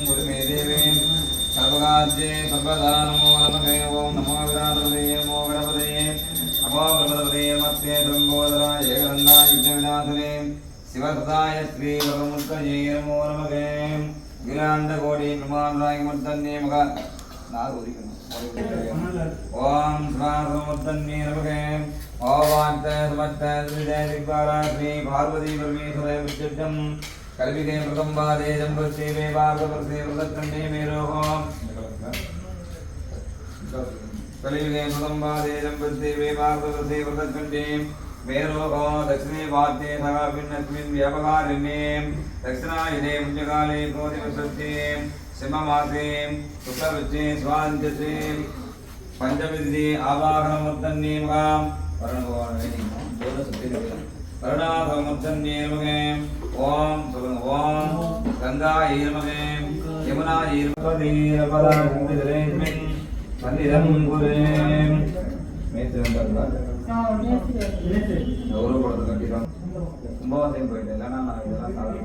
குரு மே தேவேன் சர்வகாஜே சர்வதா நமோ நமகே. ஓம் நமோ விராதபதே நமோ விரபதே அபோ பிரபதபதே மத்தே பிரம்போதரா ஏகரந்தா யுத்த விநாசரே சிவதாய ஸ்ரீ பகமுத்தஜே நமோ நமகே. கிராண்ட கோடி பிரமாண்டாய் முத்தன்னே மக ஓம் பார்வதி பரமேஸ்வர कल्पिते मृगं वादे जम्बृत्सेवे वार्गप्रसे वृदत्तन्ने मेरोः कल्पिते मृगं वादे जम्बृत्सेवे वार्गप्रसे वृदत्तन्ने वेरोहो दक्षिणे वाद्ये धराभिन्नस्मिन् व्यवहारिणे दक्षिणायुधे पुण्यकाले भोधिवसत्ये सिंहमासे शुक्लवृत्ते स्वान्त्यसे पञ्चविद्ये आवाहनमुत्तन्नीमकाम् वरुणभवान् வருணாகமுத்தன்னே நமகே ஓம் சொல்லுங்க ஓம் கங்கா ஈரமகே யமுனா ஈரமதீரபதாரேஸ்மின் மந்திரம் குரு கௌரவப்படுத்த கட்டிதான் கும்பவாசம் போயிட்டு இல்லைன்னா நான் இதெல்லாம் சாதாரண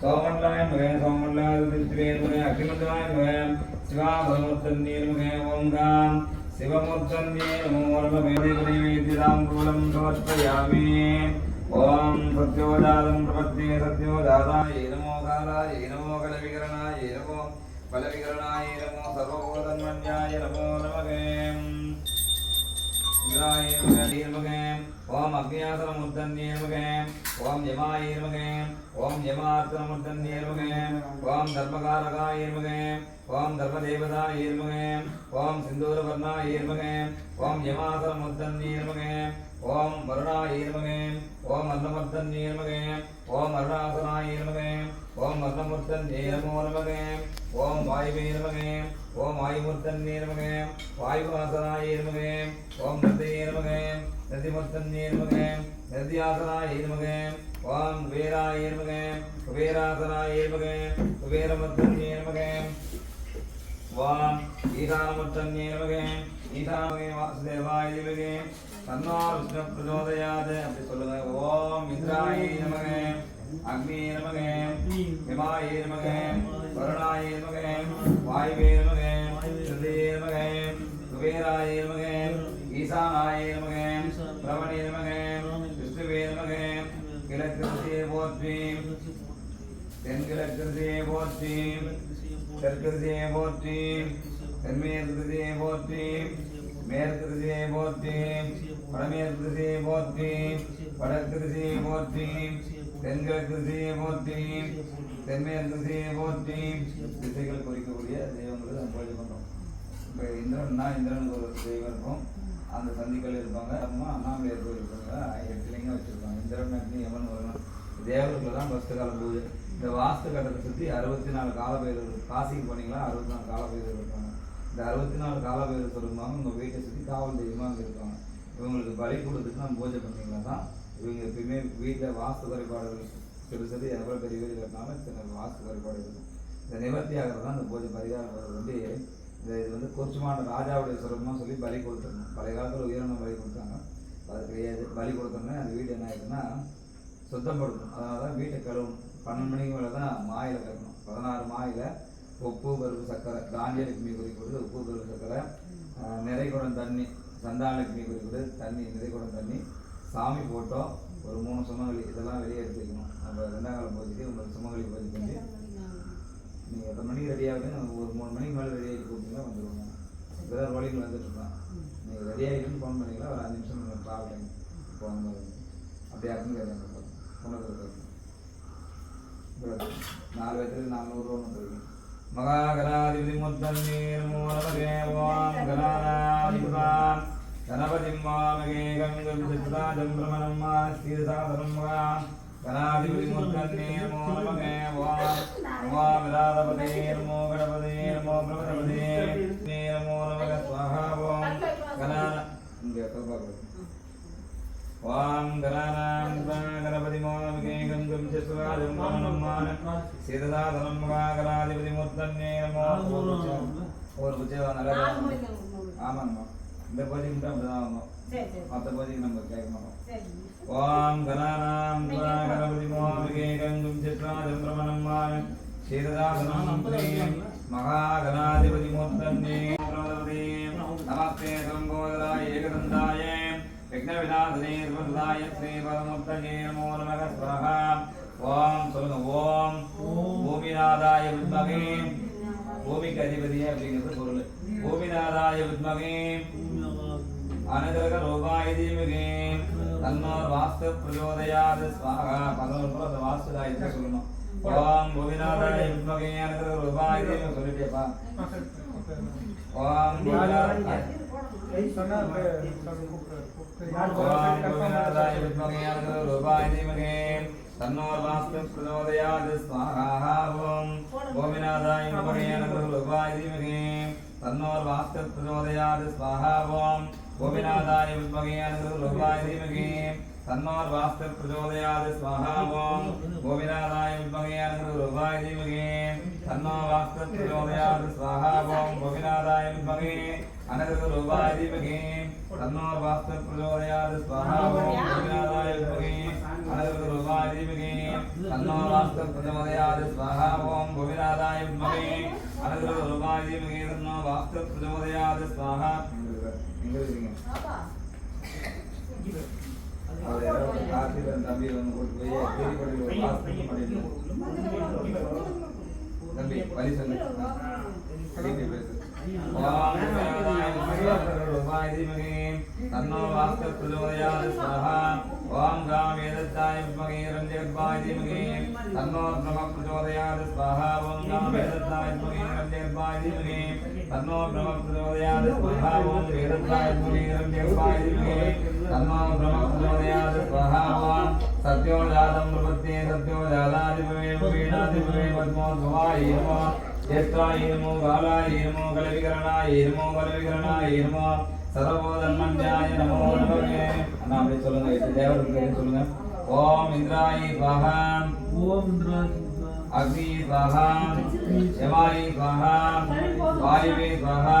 சோமண்டாய மகன் சோமண்டாய திருஷ்டிவேன் மகன் அகிமந்தாய மகன் சிவாபரமுத்தந்தீர் மகன் ஓங்காம் சிவமுத்தந்தே நமோ நமேதிதாம் கூலம் சமர்ப்பயாமி ஓம் சத்யோஜாதம் பிரபத்தே சத்யோஜாதாய நமோ காலாய நமோ கலவிகரணாய நமோ பலவிகரணாய நமோ சர்வபூதன்மன்யாய நமோ நமகே ீர்மகே ஓம் அக்னியாசனமுத்தன்யேர்மகே ஓம் யமாயீர்மகே ஓம் யமார்த்தனமுத்தன்யேர்மகே ஓம் தர்மகாரகாயீர்மகே ஓம் தர்மதேவதாயீர்மகே ஓம் சிந்தூரவர்ணாயீர்மகே ஓம் யமாசனமுத்தன்யேர்மகே ஓம் வருணாயீர்மகே ஓம் அன்னமர்த்தன்யேர்மகே ஓம் அருணாசனாயீர்மகே ஓம் அன்னமுர்த்தன்யேர்மோ நமகே ஓம் வாயுவேர்மகே ஓம் வாயுமுர்த்தன்யேர்மகே வாயுவாசனாயீர்மகே ஓம் நர்தயேர்மகே நதிமுர்த்தன்யேர்மகே நதியாசனாயீர்மகே ஓம் குபேராயீர்மகே குபேராசனாயீர்மகே குபேரமுர்த்தன்யேர்மகே ஓம் ஈசானமுத்தன்யேர்மகே ஈசானமே வாசுதேவாயீர்மகே தன்னார் விஷ்ணு பிரச்சோதயாது அப்படி சொல்லுங்க. ஓம் இந்திராய நமகே அக்னி நமகே விமாய நமகே வருணாய நமகே வாயுவே நமகே ஹிருதயே நமகே குபேராய நமகே ஈசானாய நமகே பிரமணே நமகே விஷ்ணுவே நமகே போற்றி. போற்றி. போற்றி. போற்றி. மேற்கு திசையை போற்றி. வடமேற்கு திசையை போற்றி. வடக்கு திசையை போற்றி. தென்கிழக்கு திசையை போற்றி. தென்மேற்கு திசையை போற்றி. திசைகள் குறிக்கக்கூடிய தெய்வங்களுக்கு நம்ம பூஜை பண்ணுறோம் இப்போ இந்திரன்னா இந்திரனுக்கு ஒரு தெய்வம் இருக்கும் அந்த சந்திக்கல் இருப்பாங்க. அம்மா அண்ணாமலையார் கோயில் இருப்பாங்க. எட்டு லிங்கம் வச்சுருப்பாங்க. இந்திரன் அக்னி யமன் வரணும் தேவர்களுக்கு தான் ஃபஸ்ட்டு கால பூஜை இந்த வாஸ்து கட்டத்தை சுற்றி அறுபத்தி நாலு கால காசிக்கு போனீங்களா? அறுபத்தி நாலு கால இருப்பாங்க. இந்த அறுபத்தி நாலு கால பயிர்கள் சொல்லுவாங்க உங்கள் வீட்டை சுற்றி காவல் தெய்வமாக அங்கே இருப்பாங்க. இவங்களுக்கு பலி கொடுத்துட்டு நம்ம பூஜை பண்ணிங்களா தான்? இவங்க எப்பயுமே வீட்டில் வாஸ்து குறைபாடுகள் சிறு சிறு எவ்வளோ பெரிய வீடு கட்டினாலும் சின்ன வாஸ்து குறைபாடு இருக்கும் இந்த நிவர்த்தி ஆகிறது தான் இந்த பூஜை பரிகாரம். வந்து இந்த இது வந்து கொச்சுமான ராஜாவுடைய சுரமாக சொல்லி பலி கொடுத்துருந்தோம் பழைய காலத்தில் உயிரின பலி கொடுத்தாங்க. அது கிடையாது. பலி கொடுத்தோன்னே அந்த வீடு என்ன ஆயிடுதுன்னா சுத்தப்படுத்தணும். அதனால தான் வீட்டை கழுவணும். பன்னெண்டு மணிக்கு மேலே தான் மாயில் கட்டணும். பதினாறு மாயில் உப்பு பருப்பு சர்க்கரை தானியலட்சுமி குறிப்பிடுது உப்பு பருப்பு சர்க்கரை நிறைகுடம் தண்ணி சந்தானலட்சுமி குறிப்பிடு தண்ணி நிறைகுடம் தண்ணி சாமி போட்டோம். ஒரு மூணு சுமங்கலி இதெல்லாம் வெளியே எடுத்துக்கணும். நம்ம ரெண்டாம் காலம் பூஜைக்கு உங்களுக்கு சுமங்கலி பூஜை பண்ணி நீங்கள் எத்தனை மணிக்கு ரெடி ஆகுதுன்னு ஒரு மூணு மணிக்கு மேலே ரெடி ஆகிட்டு கூப்பிட்டீங்கன்னா வந்துடுவோம் இப்போ தான் வழியில் வந்துட்டுருக்கோம் நீங்கள் ரெடி ஆகிட்டுன்னு ஃபோன் பண்ணிங்கன்னா ஒரு அஞ்சு நிமிஷம் நீங்கள் ட்ராவல் ஃபோன் பண்ணி அப்படியே இருக்குன்னு கேட்குறேன் பொண்ணு. நாலு வயசுல நானூறுரூவா வந்துருக்கு மகாகணாதிபதி முத்தன்னீர் மூலமகே கணாதிபதாம் கணபதிம் மாமகே கங்கம் சித்தாஜம் பிரமணம் மாஸ்தீசாதனம் மகா. கணாதிபதி முத்தன்னீர் மூலமகே ஓம் உமா விராதபதீர் மோ கணபதீர் மோ பிரபதபதீர் நீர் மூலமக ஸ்வாஹா ஓம் கணா இங்கே பார்க்க வாம் கணானாம் கணபதி மோனமுகே கங்கம் மோனம்மான சீததாதனம் மகாகணாதிபதி முத்தன்னே நமோ ஒரு புஜேவா நல்லா ஆமாங்கம்மா இந்த அப்படிதான் ஆகணும் மற்ற பூஜைக்கு நம்ம கேட்க மாட்டோம் ஓம் கணானாம் கணபதி மோமிகே கங்கும் சித்ராஜம் பிரமணம்மாமி சீரதாசனம் மகாகணாதிபதி மூர்த்தன்னே பிரபதே நமஸ்தே சம்போதராய ஏகதந்தாய விக்னவிநாசனே ஸ்வதாய ஸ்ரீ பரமுத்தகே நமோ நமக ஸ்வஹா ஓம் சொல்லுங்க ஓம் பூமிநாதாய வித்மகே பூமிக்கு அதிபதியே அப்படிங்கிறது பொருள் பூமிநாதாய வித்மகே அனதரக ரூபாய தீமகே தன்னோர் வாஸ்து பிரச்சோதயாது ஸ்வாகா பதினோரு முறை அந்த வாஸ்து காயத்தை சொல்லணும் ஓம் பூமிநாதாய வித்மகே ஒரு ரூபாய சொல்லிட்டேப்பா ஓம் ஓம் பூமிநாதாய வித்மகே ஒரு ரூபாய தீமகே தன்னோர் வாஸ்து பிரச்சோதயாது ஸ்வாகா ஓம் பூமிநாதாய வித்மகே ஒரு ரூபாய தீமகே தன்னோர் வாஸ்து பிரச்சோதயாது ஸ்வாஹா ஓம் கோபிநாதாய வித்மகே அனுகிரக தீமகே தன்னோர் வாஸ்து பிரச்சோதயாது ஸ்வாஹா கோபிநாதாய வித்மகே அனுகிரக தீமகே தன்னோ வாஸ்து பிரச்சோதயாது ஸ்வாஹா கோபிநாதாய வித்மகே அனுகிரக ரூபாய தீமகே தன்னோர் வாஸ்து பிரச்சோதயாது ஸ்வாஹா கோபிநாதாய வித்மகே அனுகிரக ரூபாய தீமகே தன்னோ வாஸ்து பிரச்சோதயாது ஸ்வாஹா ஓம் கோபிநாதாய வித்மகே. அனுகிரக ரூபாய தீமகே தன்னோ வாஸ்து பிரச்சோதயாது ஸ்வாஹா. எங்க இருக்கீங்க அவர் யாரோ கார்த்திகன் தம்பி வந்து கூட்டு போய் தேடிப்படி ஒரு வாஸ்து பண்ணிட்டு தம்பி வழி சொல்லு. வீட்டு பேசு. ஓம் ரூபாய தீமகே தன்னோ வாஸ்து பிரச்சோதயாது ஸ்வாஹா. ஓம் காம் வித்மகே ரஞ்சகத்வாய தீமகே தன்னோ பிரம்ம பிரச்சோதயாது ஸ்வாஹா ஓம் காம் வித்மகே ரஞ்சகத்வாய தீமகே தன்னோ பிரம்ம பிரச்சோதயாது ஸ்வாஹா ஓம் வேதத்தாய வித்மகே ரஞ்சகத்வாய தீமகே தன்னோ ஸ்வாஹா ஓம் ஜாதம் பிரபத்தே ஜாதாதிபவே வீணாதிபவே பத்மோத்பவாய நமோ ஜேஷ்டாய நமோ காலாய நமோ கலவிகரணாய நமோ கலவிகரணாய நமோ சர்வோதன்மன்யாய நமோ நமவே அண்ணா அப்படியே சொல்லுங்க எட்டு தேவர்கள் பேரையும் சொல்லுங்க. ஓம் இந்திராய ஸ்வாஹா அக்னி ஸ்வாஹா யமாய ஸ்வாஹா வாயுவே ஸ்வாஹா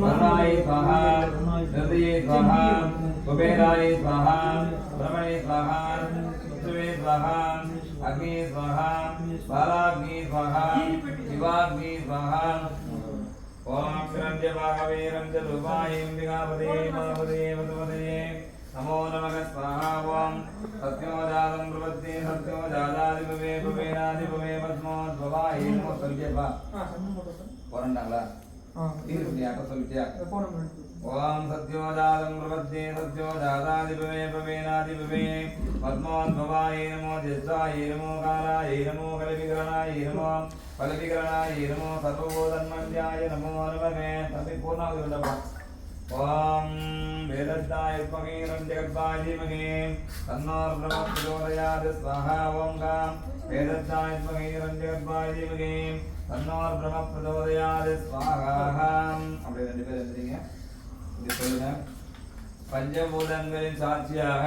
வர்ணாய ஸ்வாஹா ஹிருதயே ஸ்வாஹா குபேராய ஸ்வாஹா பிரமணே ஸ்வாஹா சுவே ஸ்வாஹா அக்னி ஸ்வாஹா பாலாக்னி ஸ்வாஹா சிவாக்னி ஸ்வாஹா ஓம் கிரஞ்சபாகவே ரஞ்சரூபாய அம்பிகாபதே மதபதே மதுபதே நமோ நமக ஸ்வாஹா ஓம் சத்யோஜாதம் பிரபத்தே சத்யோஜாதாதிபவே பவேனாதிபவே பத்மோத்பவாய நமோ சொல்லியப்பா போறண்டாங்களா தீர்த்தியா அப்ப சொல்லிட்டியா ஓம் சத்யோஜாதம் பிரபத்தே சத்யோஜாதாதிபவே பவேனாதிபவே பத்மோத்பவாய நமோ ஜஸ்தாய நமோ காலாய நமோ கலவிகரணாய நமோ பலவிகரணாய நமோ சர்வபோதன்மன்யாய நமோ நமகே. தம்பி பூர்ணாவது விடப்பா ஓம் வேதத்தாய பகீரம் ஜெகத்வாய தீமகே தன்னோர் பிரம்ம பிரச்சோதயாத் ஸ்வாஹா ஓம் காம் வேதத்தாய பகீரம் ஜெகத்வாய தீமகே தன்னோர் பிரம்ம பிரச்சோதயாத் ஸ்வாஹா அப்படியே ரெண்டு பேர் எழுதுறீங்க. இது சொல்லுங்க. பஞ்சபூதங்களின் சாட்சியாக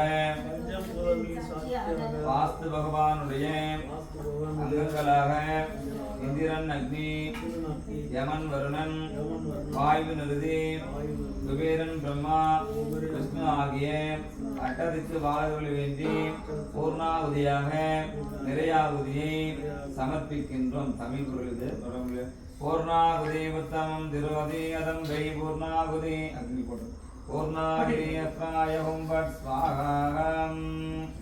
வாஸ்து பகவானுடைய அங்கங்களாக இந்திரன் அக்னி யமன் வருணன் வாயு நிருதி குபேரன் பிரம்மா விஷ்ணு ஆகிய அட்டதிக்கு வாழ்வழி வேண்டி பூர்ணாகுதியாக நிறையாகுதியை சமர்ப்பிக்கின்றோம். தமிழ் குரல் இது. பூர்ணாகுதி உத்தமம் திருவதி அதம் கை பூர்ணாகுதி. அக்னி போட்டு பூர்ணாகிரி அஸ்வாய ஹும் பட் ஸ்வாகம்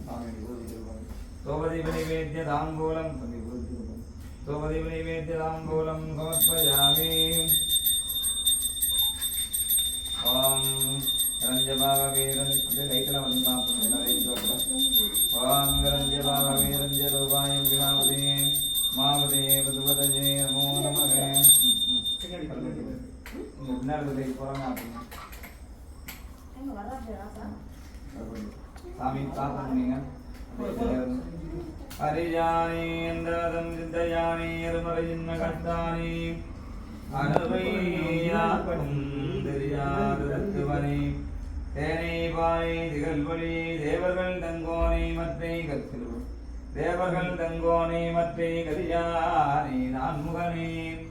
சாமி பூஜிச்சிருக்கோம் சோபதி நிவேத்திய தாம்பூலம். சாமி பூஜிச்சிருக்கோம் தாம்பூலம் சமர்ப்பயாமி. ஓம் ரஞ்சபாக வீரன் அப்படியே லைட்டில் வந்து பார்ப்போம். லைட் ஓம் ரஞ்சபாக வீரஞ்ச ரூபாயம் வினாவதே மாவதே பதுபதஜே நமோ நமக. இருக்குது போகிறாங்க அப்படின்னு சாமி பிரார்த்தனை பண்ணீங்க. ஹரிஜானி என்றதும் சிந்தையானி எருமறை சின்ன கட்டானி. அனுபையாக்கும் தெரியாது தத்துவனி. தேனை பாய் திகழ்வழி தேவர்கள் தங்கோனை மற்றை கற்சில் தேவர்கள் தங்கோனை மற்றை கரியானி நான்முகனே. கனை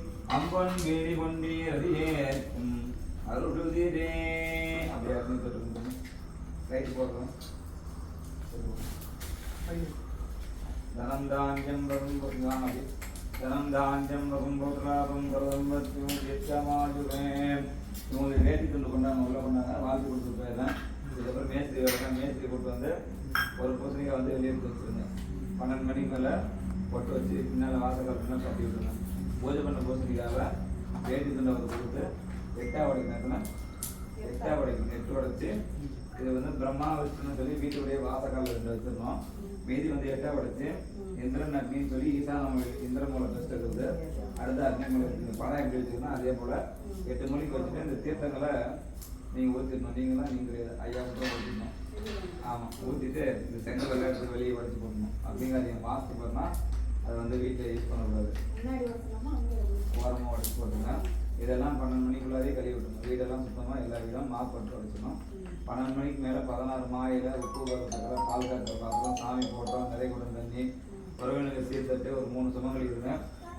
அம்பொன் வீடி கொண்டீர் அதிகேற்கும் அருளுதிரே அப்படியே அப்படின்னு சொல்லிருந்தோம் ரைட் போடுறோம். தனம் தானியம் வரும் அது தனம் தாஞ்சம் வரும் பொருளாபம் வரும் வத்தும் இவங்க வேட்டி துண்டு கொண்டாங்க உள்ள கொண்டாங்க. வாழ்த்து கொடுத்து போயிடுறேன். இதுக்கப்புறம் மேஸ்திரி வரலாம் மேஸ்திரி கூட்டு வந்து ஒரு பூசணிக்காய் வந்து வெளியே கொடுத்துருங்க பன்னெண்டு மணிக்கு மேலே பொட்டு வச்சு பின்னால் வாசல் பின்னால் கட்டி விட்டுருங்க. பூஜை பண்ண பூசணிக்காவை வேட்டி துண்டை வந்து கொடுத்து எட்டா உடைக்கணும் எட்டா உடைக்கணும் எட்டு உடைச்சி இது வந்து பிரம்மா விஷ்ணுன்னு சொல்லி வீட்டுடைய வாசக்காலில் ரெண்டு வச்சிருந்தோம். மீதி வந்து எட்டா உடைச்சி இந்திரன் அக்னின்னு சொல்லி ஈசான இந்திர மூலம் ஃபஸ்ட் இருக்குது அடுத்து அக்னி மூலம் இந்த படம் எப்படி வச்சுக்கணும் அதே போல் எட்டு மணிக்கு வச்சுட்டு இந்த தீர்த்தங்களை நீங்கள் ஊற்றிடணும் நீங்களாம் நீங்கள் ஐயா மட்டும் ஊற்றிடணும் ஆமாம் ஊற்றிட்டு இந்த செங்கல் விளையாட்டு வெளியே உடச்சி போடணும். அப்படிங்கிறத வாஸ்து பண்ணால் அதை வந்து வீட்டில் யூஸ் பண்ணக்கூடாது? ஓரமாக உடச்சி போட்டுருங்க இதெல்லாம் பன்னெண்டு மணிக்குள்ளாரே கழுவி விட்டுணும் வீடெல்லாம் சுத்தமாக எல்லா வீடும் மாப் போட்டு உடச்சிடணும். பன்னெண்டு மணிக்கு மேலே பதினாறு மாயில உப்பு வரத்துக்கு பால் காய்ச்சல் பாத்திரம் சாமி போட்டோம் நிறைய குடம் தண்ணி உறவினர்கள் சீர்தட்டு ஒரு மூணு சுமங்கலி இருங்க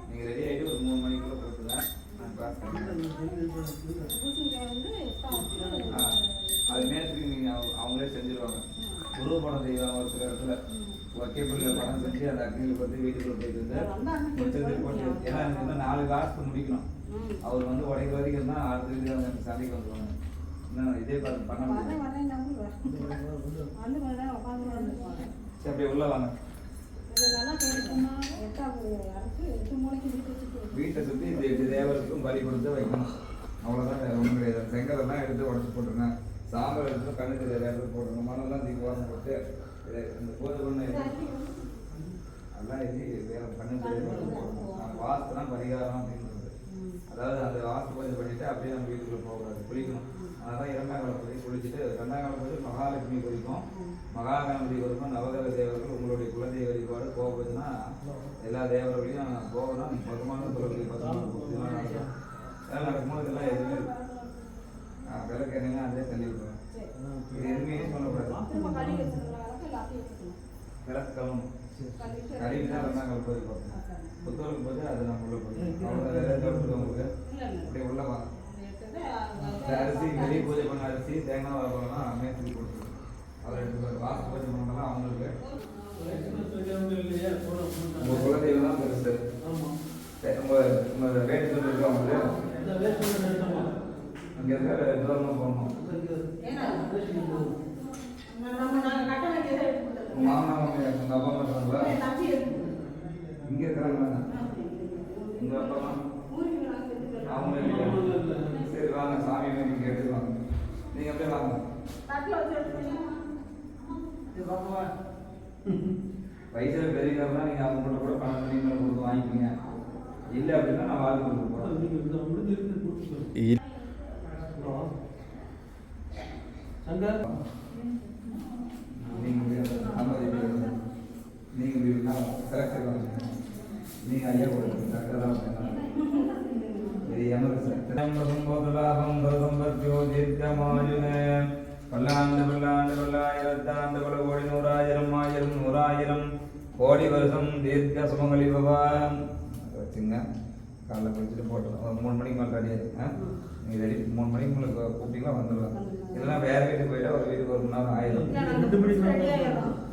நீங்கள் ரெடி ஆகிட்டு ஒரு மூணு மணிக்குள்ளே போட்டுங்க நான் கிளாஸ் அது மேத்துக்கு நீங்கள் அவங்களே செஞ்சுருவாங்க. உருவ படம் செய்வாங்க ஒரு சில இடத்துல. ஒக்கேபிள் படம் செஞ்சு அந்த அக்னியில் பார்த்து வீட்டுக்குள்ளே போயிட்டு வந்து முடிச்சது போட்டு ஏன்னா எனக்கு நாலு காசு முடிக்கணும். அவர் வந்து உடைக்க வரைக்கும் தான் அந்த சண்டைக்கு வந்துருவாங்க இன்னும் இதே பார்த்து பண்ண முடியும். சரி அப்படியே உள்ள வாங்க. வீட்டு சுற்றி இந்த எட்டு தேவருக்கும் பலி கொடுத்து வைக்கணும். அவ்வளோதான் வேற ஒன்றும் கிடையாது. செங்கலெல்லாம் எடுத்து உடச்சி போட்டுருங்க. சாம்பல் எடுத்து கண்ணு தெரியாத இடத்துல போட்டுருங்க. மண்ணெல்லாம் தீக்கு வாசம் போட்டு பண்ண அதெல்லாம் எது வேற தெரியாது வாஸ்துனா பரிகாரம் அப்படின்றது. அதாவது அந்த வாஸ்து பூஜை பண்ணிட்டு அப்படியே நம்ம வீட்டுக்குள்ள போகக்கூடாது குளிக்கணும். அதனால இரண்டாம் காலம் போய் குளிச்சுட்டு ரெண்டாம் காலம் போய் மகாலட்சுமி குறிக்கும் மகாகணபதி குறிக்கும் நவகிரக தேவர்கள் உங்களுடைய குலதெய்வ வழிபாடு போகுதுன்னா எல்லா தேவர்களையும் போகணும். பகமான குலத்தை நடக்கும் அதெல்லாம் நடக்கும்போது இதெல்லாம் எதுவுமே விளக்கு என்னங்க அதே தள்ளி விட்டுருவேன் சரி. இது எதுவுமே யூஸ் வச்சுக்கணும். விளக்கு கலணும் கழுவிட்டு கழுவி தான் போய் பார்க்கணும். புத்தகம் போது அது நம்ம உள்ள போய் அவ்வளோ உங்களுக்கு. அப்படியே உள்ள வாங்க அரிசி வெளியே பூஜை பண்ண அரிசி தேங்காய் வரலாம் மேய்ச்சி கொடுத்துருவோம் அவர் எடுத்து வாசு பூஜை பண்ணலாம் அவங்களுக்கு. உங்க குலதெய்வம் தான் பெருசு சரி, உங்க உங்க வேட்டு சொல்லிட்டு அவங்களுக்கு அங்கே இருக்கிற தூரமாக போகணும்? ஏன்னா, நம்ம- நம்ம நாங்க கட்ட வேண்டியதை எடுத்து உங்க கொடுத்துருக்கோம். மாமனா மாமியார் உங்க அப்பா அம்மா இருக்காங்களா என் தம்பி எடுத்து இங்கே இருக்கிறாங்களா உங்க அப்பா அம்மா அவங்க சரி வாங்க சாமி நீங்கள் எடுத்துவாங்க நீங்கள் அப்படியே வாங்க. வயசில் பெரியவர்னா நீங்கள் அவங்க மட்டும் கூட பணம் பண்ணி கொடுத்து வாங்கிக்கோங்க. இல்லை அப்படின்னா நான் வாழ்க்கை கொடுத்து போகிறேன் ஐம்பது நீங்கள் செலக்ட் வாங்க நீங்கள் ஐயா கொடுங்க டாக்டர் தான் இது எமர்ஜென்சி போதலாபம் பரதம்பர்த்தியோ தீர்க்கமாயுன பல்லாண்டு பல்லாண்டு பல்லாயிரத்தாண்டு பல கோடி நூறாயிரம் ஆயிரம் நூறாயிரம் கோடி வருஷம் தீர்க்க சுமங்கலி பவான் வச்சுங்க. காலைல குளிச்சுட்டு போட்டோம். ஒரு மூணு மணிக்கு மேலே ரெடி ஆ? நீங்கள் ரெடி மூணு மணிக்கு மேலே கூப்பிட்டீங்களா? வந்துடலாம். இதெல்லாம் வேறு வீட்டுக்கு போயிட்டா ஒரு வீட்டுக்கு ஒரு மணி நேரம் ஆயிடும்.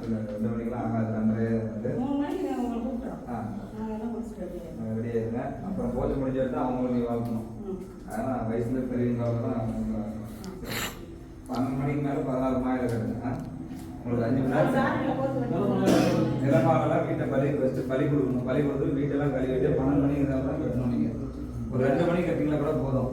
இல்லை ரெண்டு மணிக்கெல்லாம் ஆகாது ரெடி இருங்க அப்புறம் பூஜை முடிஞ்ச எடுத்து அவங்களுக்கு நீ அதனால் வயசுல பெரியவங்க தான் பன்னெண்டு மணிக்கு மேலே பதினாறு மாயில கட்டுங்க. உங்களுக்கு அஞ்சு மணி நேரம். நிலமாகலாம் வீட்டை பலி வச்சு பலி கொடுக்கணும். பலி கொடுத்து வீட்டெல்லாம் கழுவிட்டு பன்னெண்டு மணிக்கு தான் கட்டணும் நீங்கள் ஒரு ரெண்டு மணிக்கு கட்டிங்களா கூட போதும்.